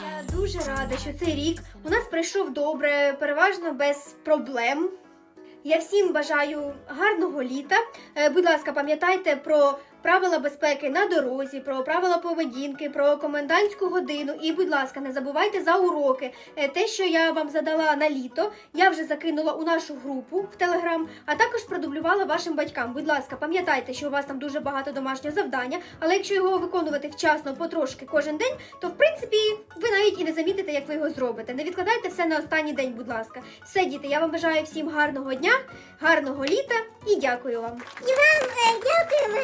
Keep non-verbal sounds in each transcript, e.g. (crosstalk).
Я дуже рада, що цей рік у нас пройшов добре, переважно без проблем. Я всім бажаю гарного літа. Е, Будь ласка, пам'ятайте про правила безпеки на дорозі, про правила поведінки, про комендантську годину. І, будь ласка, не забувайте за уроки. Е, Те, що я вам задала на літо, я вже закинула у нашу групу в Телеграм, а також продублювала вашим батькам. Будь ласка, пам'ятайте, що у вас там дуже багато домашнього завдання, але якщо його виконувати вчасно, потрошки кожен день, то в принципі ви навіть і не замітите, як ви його зробите. Не відкладайте все на останній день, будь ласка. Все, діти, я вам бажаю всім гарного дня, гарного літа і дякую вам. І вам е, дякуємо.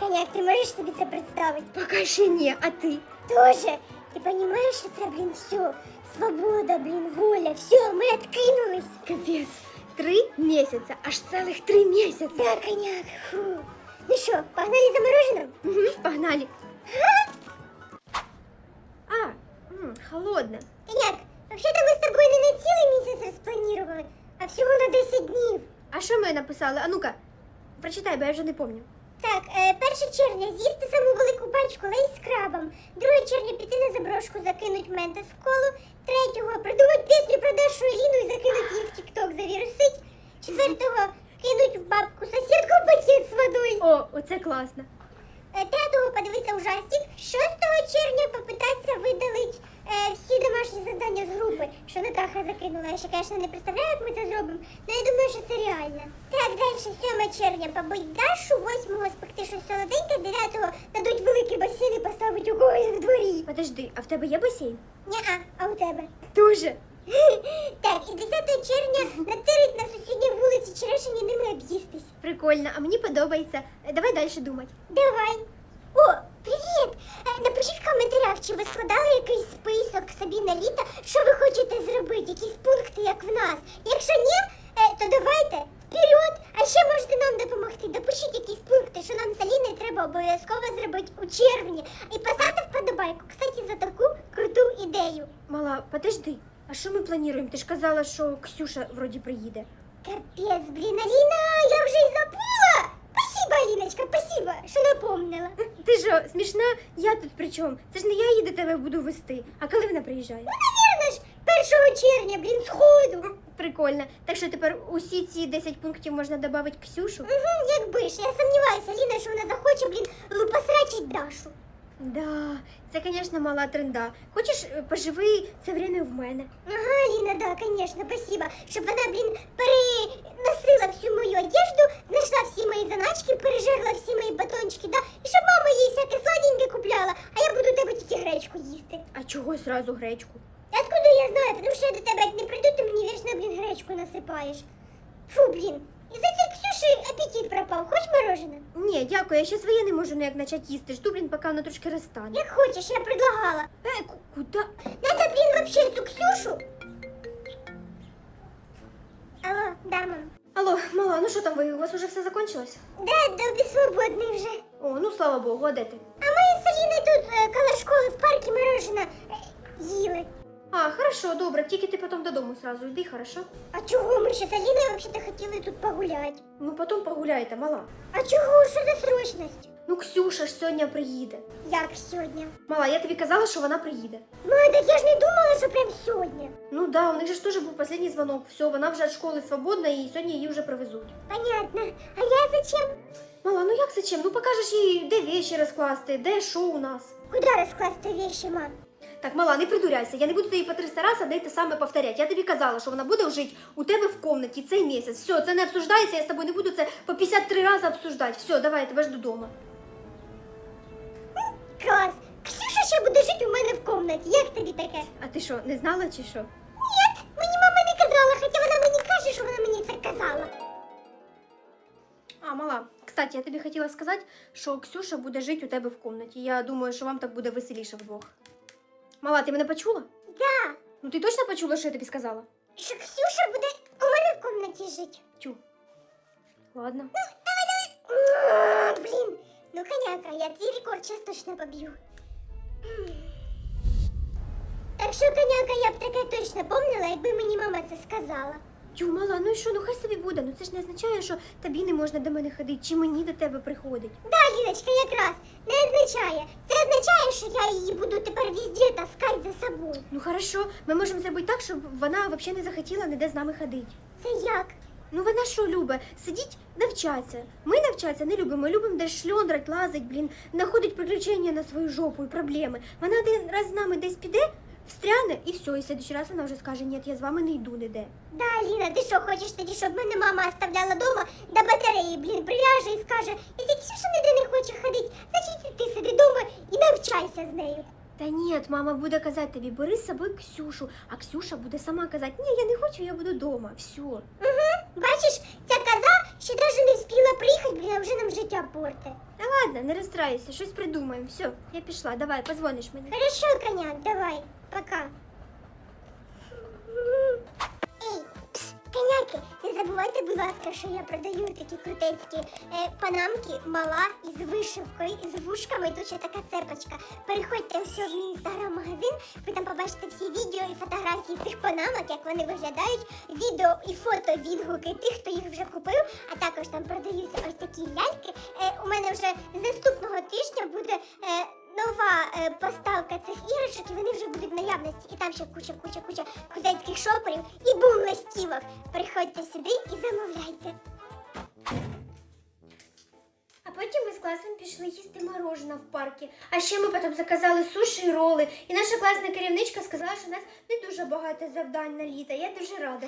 Коняк, ти можеш собі це представити? Поки ще ні, а ти? Тоже. Ти розумієш, що це, блін, все. Свобода, блін, воля, все, ми відкинулись. Капець. Три місяця, аж цілих три місяці. Да, коняк. Фу. Ну що, погнали за мороженим? Угу, погнали. А, м, холодне. Коняк, взагалі-то ми з тобою не на цілий місяць розпланували, а всього на 10 днів. А що ми написали? А ну-ка, прочитай, бо я вже не пам'ятаю. Так, е, 1 червня з'їсти саму велику пачку лейс з крабом. 2 червня піти на заброшку, закинуть ментос в колу. 3 придумать пісню про Дашу Еліну і закинуть її в тік-ток завірусить. 4 кинуть в бабку сусідку пакет з водою. О, оце класно. Е, 5 подивитися ужастик. 6 червня попитатися видалить е, всі домашні завдання з групи, що Натаха закинула. Я ще, звісно, не представляю, як ми це зробимо, але я думаю, що це реально. Так, далі 7 червня побить Дашу, 8 спекти щось солоденьке, 9 дадуть великий басейн і поставить у когось в дворі. Подожди, а в тебе є басейн? Ня-а, а у тебе? Дуже. (laughs) Так, і 10 червня натирить на сусідній вулиці черешені ними об'їстись. Прикольно, а мені подобається. Е, Давай далі думати. Давай. О, привіт! Е, Напишіть в коментарях, чи ви складали якийсь список собі на літо, що ви хочете зробити, якісь пункти, як в нас. Якщо ні, то давайте вперед! А ще можете нам допомогти. Допишіть якісь пункти, що нам з Аліною треба обов'язково зробити у червні. І поставте вподобайку, кстати, за таку круту ідею. Мала, подожди. А що ми плануємо? Ти ж казала, що Ксюша вроді приїде. Капець, блін, Аліна, я вже й забула! Спасибо, Аліночка, спасибо, що напомнила. Ти що, смішна? Я тут при чому? Це ж не я її до тебе буду вести. А коли вона приїжджає? Навірно ж, 1 червня, блін, сходу. Прикольно. Так що тепер усі ці 10 пунктів можна додати Ксюшу? Угу, якби ж, я сомніваюся, Аліна, що вона захоче, блін, посрачить Дашу. Да, це, звісно, мала тренда. Хочеш, е, поживи це время в мене. Ага, Аліна, да, конечно, спасибо. Щоб вона, блін, переносила всю мою одежду, знайшла всі мої заначки, пережерла всі мої батончики, да, і щоб мама їй всяке сладеньке купляла, а я буду тебе тільки гречку їсти. А чого зразу гречку? Я знаю? Тому що я до тебе як не прийду, ти мені вічно, блін, гречку насипаєш. Фу, блін. Із-за цієї Ксюші апетит пропав. Хоч морожене? Ні, дякую, я ще своє не можу ніяк почати їсти. Жду, блін, поки воно трошки розтане. Як хочеш, я предлагала. Е, ку- куди? Надо, блин, вообще эту Ксюшу. Алло, да, мам. Алло, мала, ну що там ви? У вас уже все закончилось? Да, добі свободний вже. О, ну слава Богу, а де ти? А ми з Аліною тут е, коло школи в парку морожене е, їли. А, хорошо, добре, тільки ти потім додому сразу йди, хорошо? А чого ми ще з Аліною взагалі хотіли тут погуляти? Ну потім погуляйте, мала. А чого? Що за срочність? Ну, Ксюша ж сьогодні приїде. Як сьогодні? Мала, я тобі казала, що вона приїде. Ма, так я ж не думала, що прям сьогодні. Ну да, у них же ж теж був останній дзвонок. Все, вона вже від школи свободна і сьогодні її вже привезуть. Понятно. А я зачем? Мала, ну як зачем? Ну покажеш їй, де вещи розкласти, де що у нас. Куди розкласти вещи, мам? Так, мала, не придуряйся. Я не буду тобі по 300 раз одне й те саме повторяти. Я тобі казала, що вона буде жити у тебе в комнаті цей місяць. Все, це не обсуждається, я з тобою не буду це по 53 рази обсуждати. Все, давай, я тебе ж додому. Клас. Ксюша ще буде жити у мене в комнаті. Як тобі таке? А ти що, не знала чи що? Ні, мені мама не казала, хоча вона мені каже, що вона мені це казала. А, мала, кстати, я тобі хотіла сказати, що Ксюша буде жити у тебе в комнаті. Я думаю, що вам так буде веселіше вдвох. Мала, ти мене почула? Да. Ну ти точно почула, що я тобі сказала? Що Ксюша буде у мене в комнаті жити. Тю. Ладно. М, Блін, ну коняка, я твій рекорд час точно поб'ю. Так що, коняка, я б таке точно помнила, якби мені мама це сказала. Тю, мала, ну і що, ну хай собі буде. Ну це ж не означає, що тобі не можна до мене ходити, чи мені до тебе приходить. Да, Ліночка, якраз не означає. Це означає, що я її буду тепер везде таскати за собою. Ну хорошо, ми можемо зробити так, щоб вона взагалі не захотіла ніде з нами ходити. Це як? Ну вона що любить? Сидіть навчатися. Ми навчатися не любимо. Ми любимо десь шльондрать, лазить, блін, знаходить приключення на свою жопу і проблеми. Вона один раз з нами десь піде, встряне і все, і в следующий раз вона вже скаже, ні, я з вами не йду ніде. Да, Ліна, ти що хочеш тоді, щоб мене мама оставляла дома до батареї, блін, прив'яже і скаже, якщо Ксюша ніде не хоче ходити, значить ти сиди дома і навчайся з нею. Та ні, мама буде казати тобі, бери з собою Ксюшу, а Ксюша буде сама казати, ні, я не хочу, я буду вдома. Все. Бачиш, ця коза ще навіть не встигла приїхати, блін, а вже нам життя порте. Ладно, не розстраюйся, щось придумаємо. Все, я пішла, давай, позвониш мені. Хорошо, коняк, давай, пока. Забувайте, будь ласка, що я продаю такі крутецькі е, панамки, мала із вишивкою, із вушками, і тут ще така цепочка. Переходьте все в мій інстаграм-магазин, ви там побачите всі відео і фотографії цих панамок, як вони виглядають, відео і фото відгуки тих, хто їх вже купив, а також там продаються ось такі ляльки. Е, у мене вже з наступного тижня буде. Е, нова е, поставка цих іграшок, і вони вже будуть в наявності. І там ще куча, куча, куча кудецьких шоперів і бум листівок. Приходьте сюди і замовляйте. А потім ми з класом пішли їсти мороженое в парку. А ще ми потім заказали суші і роли. І наша класна керівничка сказала, що у нас не дуже багато завдань на літо. Я дуже рада.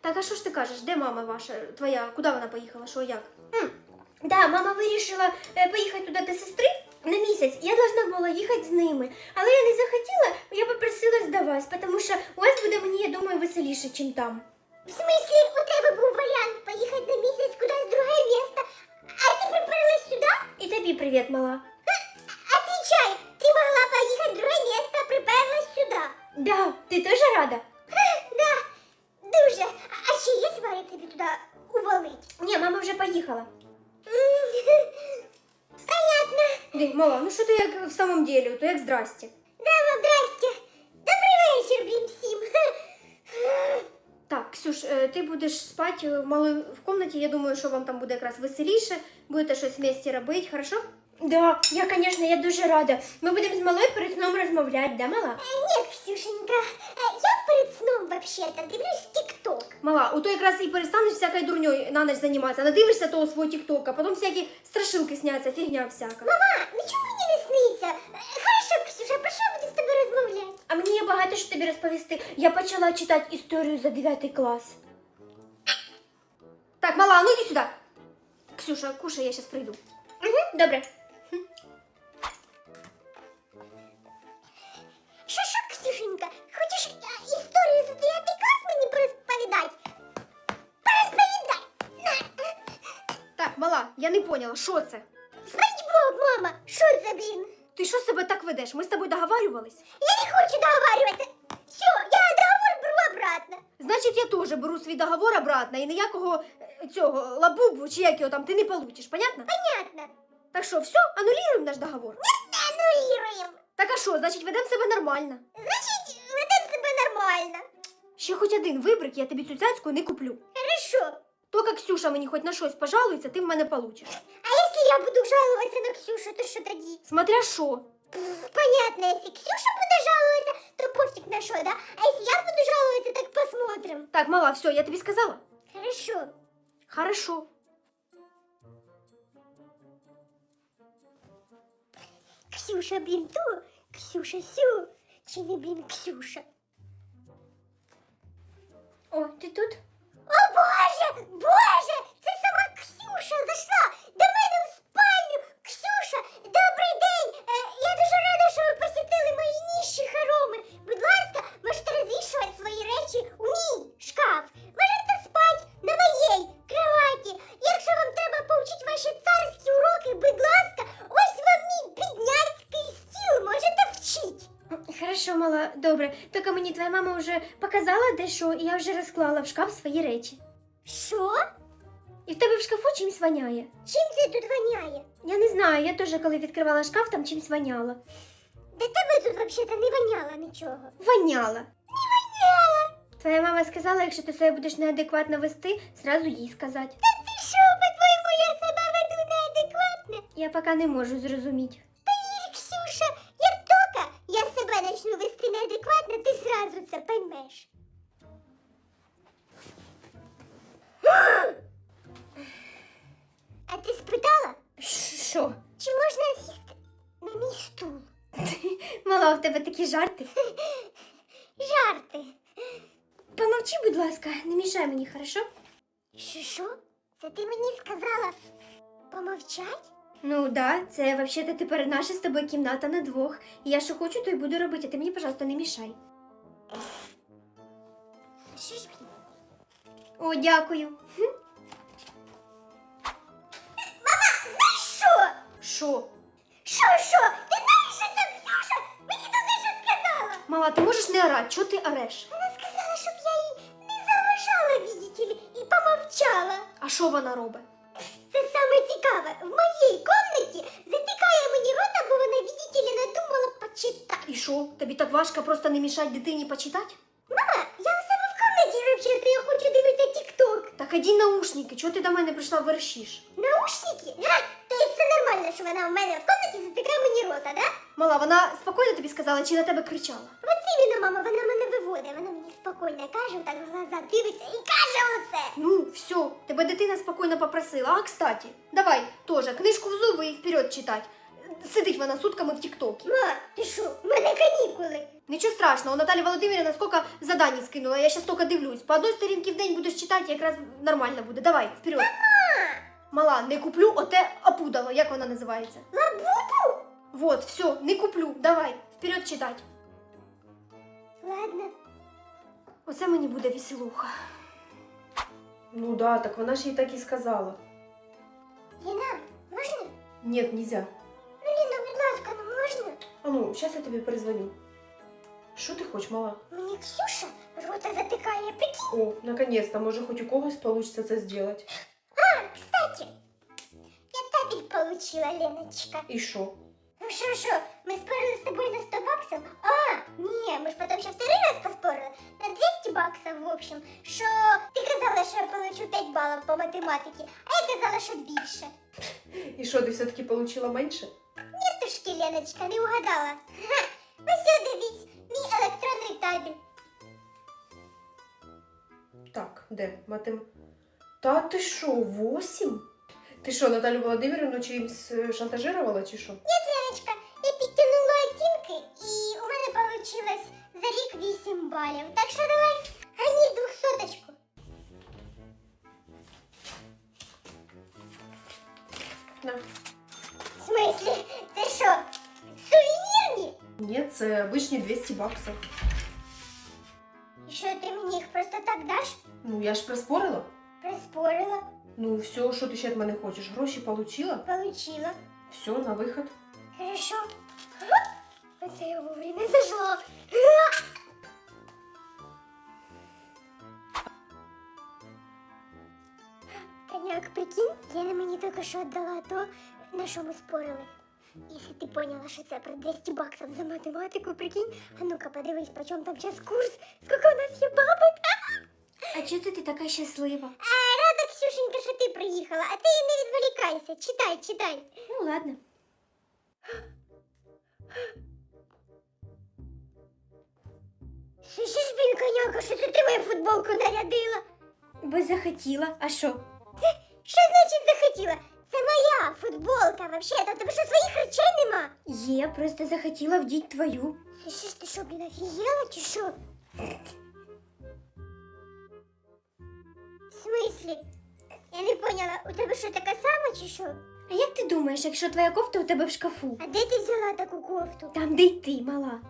Так, а що ж ти кажеш? Де мама ваша, твоя? Куди вона поїхала? Що як? М, Да, мама вирішила е, поїхати туди до сестри на місяць. Я должна була їхати з ними. Але я не захотіла, я попросилась до вас, тому що у вас буде мені, я думаю, веселіше, ніж там. В смислі, у тебе був варіант поїхати на місяць кудись в друге місто, а ти приперлась сюди? І тобі привіт, мала. Отвечай, ти могла поїхати в друге місто, а приперлась сюди. Да, ти теж рада? Да, дуже. А, а ще є свари тобі туди увалить? Ні, мама вже поїхала. (laughs) М, Понятно. Ди, мала, ну що ти як в самом деле, то як здрасте. Да, вам здрасте. Добрий вечір, блін, всім. (laughs) Так, Ксюш, е, ти будеш спати е, мало в комнаті, я думаю, що вам там буде якраз веселіше, будете щось вместе робити, хорошо? Да, я, конечно, я дуже рада. Ми будемо з малою перед сном розмовляти, да, мала? Нет, Ксюшенька, э, я перед сном вообще-то дивлюсь ТикТок. Мала, у то якраз і перестанеш всякою дурньою на ніч займатися. Надивишся того свого тіктока, потім всякі страшилки сняться, фігня всяка. Мама, нічого мені не сниться. Хорошо, Ксюша, про що я буду з тобою розмовляти? А мені є багато що тобі розповісти. Я почала читати історію за 9 клас. Так, мала, ну іди сюди. Ксюша, кушай, я зараз прийду. Угу, добре. Я не поняла, що це? Спать Бог, мама, що це, блін? Ти що себе так ведеш? Ми з тобою договарювались? Я не хочу договарюватися. Все, я договор беру обратно. Значить, я теж беру свій договор обратно і ніякого е, цього лабубу чи як його там ти не получиш, понятно? Понятно. Так що, все, анулюємо наш договор. Аннулируем. Так а що, значить, ведемо себе нормально. Значить, ведемо себе нормально. Ще хоч один вибрик, я тобі цю цяцьку не куплю. Хорошо. Тільки Ксюша мені хоч на щось пожалується, ти в мене получиш. А якщо я буду жалуватися на Ксюшу, то що тоді? Смотря що. Пф, Понятно, если Ксюша будет жаловаться, то пофиг на что, да? А если я буду жаловаться, так посмотрим. Так, мала, все, я тобі сказала. Хорошо. Хорошо. Ксюша, блин, то, Ксюша, сю. Чи не, блин, Ксюша? О, ти тут? О, Боже, Боже, це сама Ксюша зайшла до мене в спальню. Ксюша, добрий день. Е, я дуже рада, що ви посітили мої ніші хороми. Будь ласка, можете розвішувати свої речі у мій шкаф. Можете спати на моїй кроваті. Якщо вам треба повчити ваші царські уроки, будь ласка, Хорошо, мала, добре. Тільки мені твоя мама вже показала дещо, і я вже розклала в шкаф свої речі. Що? І в тебе в шкафу чимсь воняє. Чим це тут воняє? Я не знаю, я теж коли відкривала шкаф, там чимсь воняло. До тебе тут взагалі не воняло нічого. Воняло. Не воняло. Твоя мама сказала, якщо ти себе будеш неадекватно вести, зразу їй сказати. Ти що, по-твоєму, я себе веду неадекватно? Я поки не можу зрозуміти. Почну вести неадекватно, ти зразу це поймеш. А ти спитала, Що? чи можна сісти на мій стул? (laughs) Мала, в тебе такі жарти. (laughs) Жарти. Помовчи, будь ласка, не мішай мені, хорошо? Що що? Це ти мені сказала помовчать? Ну да, це взагалі тепер наша з тобою кімната на двох. І я що хочу, то й буду робити. Ти мені, пожалуйста, не мішай. О, дякую. Знаєш що? Що? Що, що? Ти знаєш, що це Ксюша? Мені тільки що сказала. Мала, ти можеш не орати, чого ти ореш? Вона сказала, щоб я їй не заважала, видите ли, і помовчала. А що вона робить? Саме цікаве. В моїй комнаті затикає мені рота, бо вона, видите ли, надумала почитати. І що? Тобі так важко просто не мішати дитині почитати? Мама, я у себе в комнаті взагалі, я хочу дивитися тік-ток. Так одій наушники, чого ти до мене прийшла верещиш? Наушники? Га, то есть це нормально, що вона в мене в комнаті затикає мені рота, да? Мала, вона спокійно тобі сказала чи на тебе кричала? От іменно, мама, вона мене виводить, вона спокійно каже, так в глаза дивиться і каже оце. Ну, все, тебе дитина спокійно попросила. А, кстати, давай тоже книжку в зуби і вперед читать. Сидить вона сутками в тіктокі. Ма, ти що, в мене канікули. Нічого страшного, Наталя Володимирівна скільки задань скинула, я зараз тільки дивлюсь. По одній сторінці в день будеш читати, якраз нормально буде. Давай, вперед. Мала, не куплю оте опудало, як вона називається. Лабубу? Вот, все, не куплю. Давай, вперед читать. Ладно. Оце мені буде веселуха. Ну да, так вона ж їй так і сказала. Ліна, можна? Нет, нельзя. Ну, Ліна, будь ласка, ну можна? А ну, сейчас я тобі перезвоню. Що ти хочеш, мала? Мені Ксюша рота затикає, прикинь. О, наконец-то, може хоч у когось получится це зробити. А, кстати, я табель получила, Леночка. І що? Ну що, що, ми спорили з тобою на 100 баксів? А, ні, ми ж потім ще второй раз поспорили на 200 баксів, в общем, що ти казала, що я получу 5 балів по математиці, а я казала, що більше. І що, ти все-таки получила менше? Ні, тушки, Леночка, не угадала. Ха, ось сюди дивись, мій електронний табель. Так, де? Матем... Та ти що, восім? Ти що, Наталю Володимирівну чимось е, шантажировала чи що? Ні, оцінки і у мене вийшло за рік 8 балів. Так що давай, гані двохсоточку. На. В смислі, це що, сувенірні? Ні, це обичні 200 баксів. І що ти мені їх просто так даш? Ну, я ж проспорила. Приспорила, Ну, все, що ти ще від мене хочеш? Гроші получила? получила. Все, на виход. Оце я вовремя зажила. Коняк, прикинь, Лена мені тільки що віддала то, на що ми спорили. Якщо ти поняла, що це про 200 баксів за математику, прикинь, а ну-ка подивись, по чому там зараз курс, скільки у нас є бабок. А чого це ти така щаслива? А, рада, Ксюшенька, що ти приїхала, а ти не відволікайся, читай, читай. Ну ладно. Слышиш, блін, коняка, що це ти мою футболку нарядила? Бо захотіла. А що? Що значить захотіла? Це моя футболка, вообще-то. Тебе що своїх речей нема? Є, просто захотіла вдіть твою. Слышиш, ти що, блін, офігела чи що? В смислі? Я не поняла, у тебе що така сама чи що? А як ти думаєш, якщо твоя кофта у тебе в шкафу? А де ти взяла таку кофту? Там, де й ти, мала.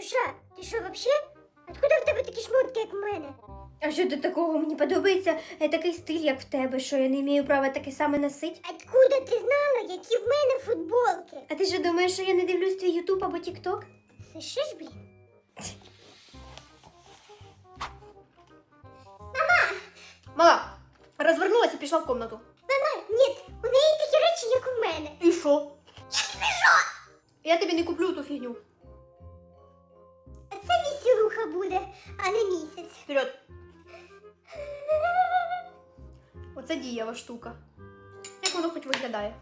Ксюша, ти що вообще? Откуда в тебе такі шмотки, як в мене? А що до такого мені подобається е, такий стиль, як в тебе, що я не маю права таке саме носити? Откуда ти знала, які в мене футболки? А ти ж думаєш, що я не дивлюсь твій Ютуб або Тікток? Слышиш, блін? Мала, розвернулася і пішла в комнату. Мама, ні, у неї такі речі, як у мене. І що? Я тобі не куплю ту фігню. Двіжуха буде, а не місяць. Вперед! Оце дієва штука. Як воно хоч виглядає?